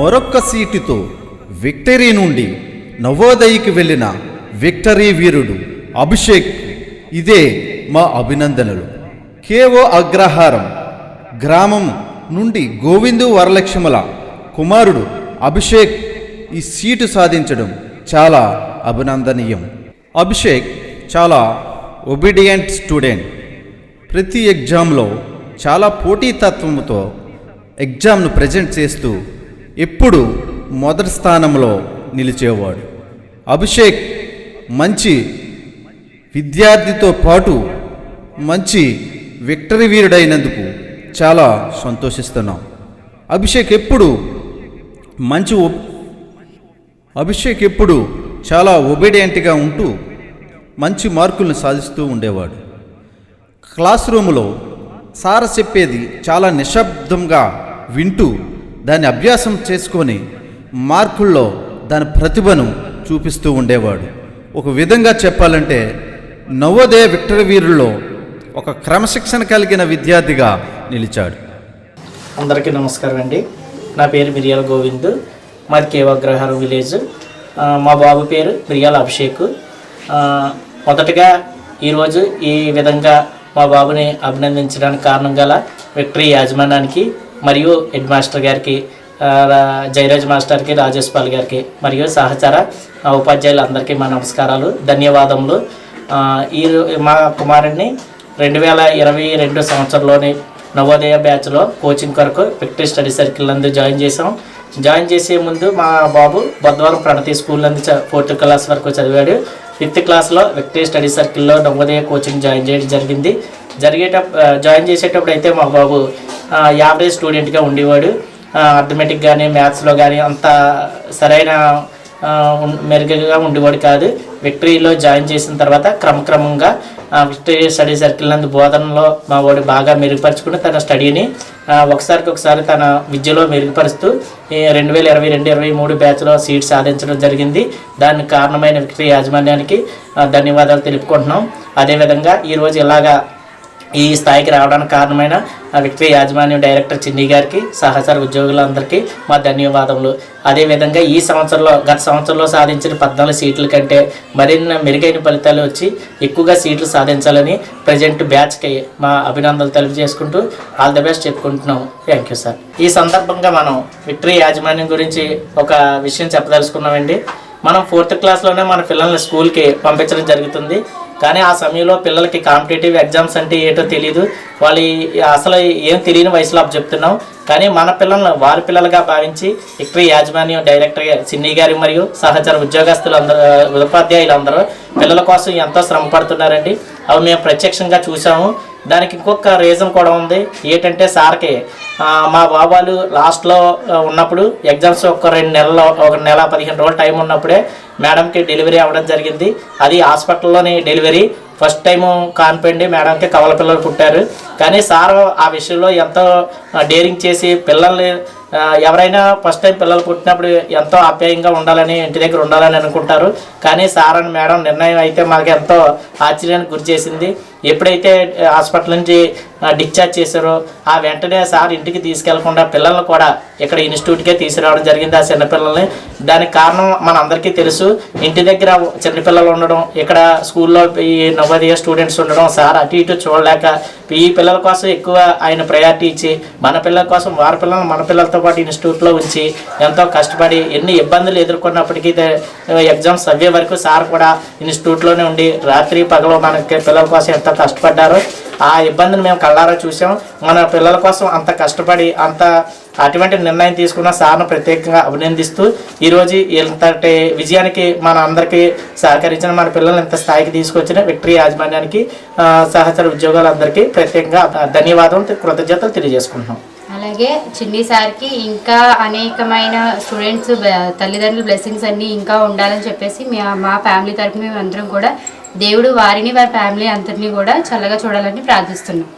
మరొక్క సీటుతో విక్టరీ నుండి నవోదయకి వెళ్ళిన విక్టరీ వీరుడు అభిషేక్. ఇదే మా అభినందనలు. కేవో అగ్రహారం గ్రామం నుండి గోవిందు వరలక్ష్మల కుమారుడు అభిషేక్ ఈ సీటు సాధించడం చాలా అభినందనీయం. అభిషేక్ చాలా ఒబీడియంట్ స్టూడెంట్ ప్రతి ఎగ్జామ్లో చాలా పోటీతత్వంతో ఎగ్జామ్ను ప్రజెంట్ చేస్తూ ఎప్పుడు మొదటి స్థానంలో నిలిచేవాడు. అభిషేక్ మంచి విద్యార్థితో పాటు మంచి విక్టరీ వీరుడైనందుకు చాలా సంతోషిస్తున్నాం. అభిషేక్ ఎప్పుడు మంచి అభిషేక్ ఎప్పుడు చాలా ఒబీడియంట్గా ఉంటూ మంచి మార్కులను సాధిస్తూ ఉండేవాడు. క్లాస్ రూములో సార చెప్పేది చాలా నిశ్శబ్దంగా వింటూ దాన్ని అభ్యాసం చేసుకొని మార్కుల్లో దాని ప్రతిభను చూపిస్తూ ఉండేవాడు. ఒక విధంగా చెప్పాలంటే నవోదయ విక్టరీ వీరుల్లో ఒక క్రమశిక్షణ కలిగిన విద్యార్థిగా నిలిచాడు. అందరికీ నమస్కారం అండి. నా పేరు మిరియాల గోవింద్. మాది కేవాగ్రహారం విలేజ్. మా బాబు పేరు మిరియాల అభిషేక్. మొదటగా ఈరోజు ఈ విధంగా మా బాబుని అభినందించడానికి కారణం గల విక్టరీ యాజమాన్యానికి మరియు హెడ్ మాస్టర్ గారికి రా- జయరాజ్ మాస్టర్కి రాజేష్ పాల్ గారికి మరియు సహచర ఉపాధ్యాయులందరికీ మా నమస్కారాలు ధన్యవాదములు. ఈ మా కుమారుడిని రెండు వేల ఇరవై రెండు సంవత్సరంలోని నవోదయ బ్యాచ్లో కోచింగ్ కొరకు విక్టరీ స్టడీ సర్కిల్ నందు జాయిన్ చేసాం జాయిన్ చేసే ముందు మా బాబు బుధవారం ప్రణతి స్కూల్ నందు ఫోర్త్ క్లాస్ వరకు చదివాడు. ఫిఫ్త్ క్లాస్లో విక్టరీ స్టడీ సర్కిల్లో నవోదయ కోచింగ్ జాయిన్ చేయడం జరిగింది. జరిగేటప్పుడు జాయిన్ చేసేటప్పుడు అయితే మా బాబు యావరేజ్ స్టూడెంట్గా ఉండేవాడు. అర్థమెటిక్ కానీ మ్యాథ్స్లో కానీ అంత సరైన మెరుగగా మెరుగ్గా ఉండేవాడు కాదు. విక్టరీలో జాయిన్ చేసిన తర్వాత క్రమక్రమంగా విక్టరీ స్టడీ సర్కిల్ నందు బోధనలో మా వాడు బాగా మెరుగుపరుచుకుని తన స్టడీని ఒకసారికి ఒకసారి తన విద్యలో మెరుగుపరుస్తూ ఈ రెండు వేల ఇరవై రెండు ఇరవై మూడు బ్యాచ్లో సీట్ సాధించడం జరిగింది. దానికి కారణమైన విక్టరీ యాజమాన్యానికి ధన్యవాదాలు తెలుపుకుంటున్నాం. అదేవిధంగా ఈరోజు ఇలాగా ఈ స్థాయికి రావడానికి కారణమైన ఆ విక్టరీ యాజమాన్యం డైరెక్టర్ చిన్ని గారికి సహచర ఉద్యోగులందరికీ మా ధన్యవాదములు. అదేవిధంగా ఈ సంవత్సరంలో గత సంవత్సరంలో సాధించిన పద్నాలుగు సీట్ల కంటే మరిన్ని మెరుగైన ఫలితాలు వచ్చి ఎక్కువగా సీట్లు సాధించాలని ప్రజెంట్ బ్యాచ్కి మా అభినందనలు తెలియజేసుకుంటూ ఆల్ ది బెస్ట్ చెప్పుకుంటున్నాం థ్యాంక్ యూ సార్. ఈ సందర్భంగా మనం విక్టరీ యాజమాన్యం గురించి ఒక విషయం చెప్పదలుచుకున్నామండి. మనం ఫోర్త్ క్లాస్లోనే మన పిల్లల్ని స్కూల్కి పంపించడం జరుగుతుంది. కానీ ఆ సమయంలో పిల్లలకి కాంపిటేటివ్ ఎగ్జామ్స్ అంటే ఏంటో తెలియదు వాళ్ళు అసలు ఏం తెలియని వయసులో చెప్తున్నాం. కానీ మన పిల్లలను వారి పిల్లలుగా భావించి ఇక్కడ యాజమాన్యం డైరెక్టర్ గా- సిన్ని గారి మరియు సహచర ఉద్యోగస్తులు అందరూ ఉపాధ్యాయులు అందరూ పిల్లల కోసం ఎంతో శ్రమ పడుతున్నారండి. అవి మేము ప్రత్యక్షంగా చూసాము దానికి ఇంకొక రీజన్ కూడా ఉంది. ఏంటంటే సార్కి మా బాబాలు లాస్ట్లో ఉన్నప్పుడు ఎగ్జామ్స్ ఒక రెండు నెలలు ఒక నెల పదిహేను రోజులు టైం ఉన్నప్పుడే మేడంకి డెలివరీ అవ్వడం జరిగింది. అది హాస్పిటల్లోని డెలివరీ ఫస్ట్ టైం కాన్పండి మేడంకి కవల పిల్లలు పుట్టారు. కానీ సార్ ఆ విషయంలో ఎంతో డేరింగ్ చేసి పిల్లల్ని ఎవరైనా ఫస్ట్ టైం పిల్లలు పుట్టినప్పుడు ఎంతో ఆప్యాయంగా ఉండాలని ఇంటి దగ్గర ఉండాలని అనుకుంటారు. కానీ సార్ అని మేడం నిర్ణయం అయితే మాకు ఎంతో ఆశ్చర్యానికి గురి చేసింది. ఎప్పుడైతే హాస్పిటల్ నుంచి డిశ్చార్జ్ చేశారో ఆ వెంటనే సార్ ఇంటికి తీసుకెళ్ళకుండా పిల్లల్ని కూడా ఇక్కడ ఇన్స్టిట్యూట్కే తీసుకురావడం జరిగింది ఆ చిన్నపిల్లల్ని దానికి కారణం మన అందరికీ తెలుసు. ఇంటి దగ్గర చిన్నపిల్లలు ఉండడం ఇక్కడ స్కూల్లో ఈ నవోదయ స్టూడెంట్స్ ఉండడం సార్ అటు ఇటు చూడలేక ఈ పిల్లల కోసం ఎక్కువ ఆయన ప్రయారిటీ ఇచ్చి మన పిల్లల కోసం వారి పిల్లలు మన పిల్లలతో పాటు ఇన్స్టిట్యూట్లో ఉంచి ఎంతో కష్టపడి ఎన్ని ఇబ్బందులు ఎదుర్కొన్నప్పటికీ ఎగ్జామ్స్ అవ్వే వరకు సార్ కూడా ఇన్స్టిట్యూట్లోనే ఉండి రాత్రి పగలు మనకి పిల్లల కోసం ఎంతో కష్టపడ్డారో ఆ ఇబ్బందిని మేము కళ్ళారా చూసాం. మన పిల్లల కోసం అంత కష్టపడి అంత అటువంటి నిర్ణయం తీసుకున్న సార్ను ప్రత్యేకంగా అభినందిస్తూ ఈరోజు ఇంతటి విజయానికి మన అందరికీ సహకరించిన మన పిల్లల్ని ఇంత స్థాయికి తీసుకొచ్చిన విక్టరీ యాజమాన్యానికి సహచర ఉద్యోగాలందరికీ ప్రత్యేకంగా ధన్యవాదం కృతజ్ఞతలు తెలియజేసుకుంటున్నాం. అలాగే చిన్ని సార్కి ఇంకా అనేకమైన స్టూడెంట్స్ తల్లిదండ్రుల బ్లెస్సింగ్స్ అన్నీ ఇంకా ఉండాలని చెప్పేసి మా మా ఫ్యామిలీ తరఫున మేమందరం కూడా దేవుడు వారిని వారి ఫ్యామిలీ అందరినీ కూడా చల్లగా చూడాలని ప్రార్థిస్తున్నాం.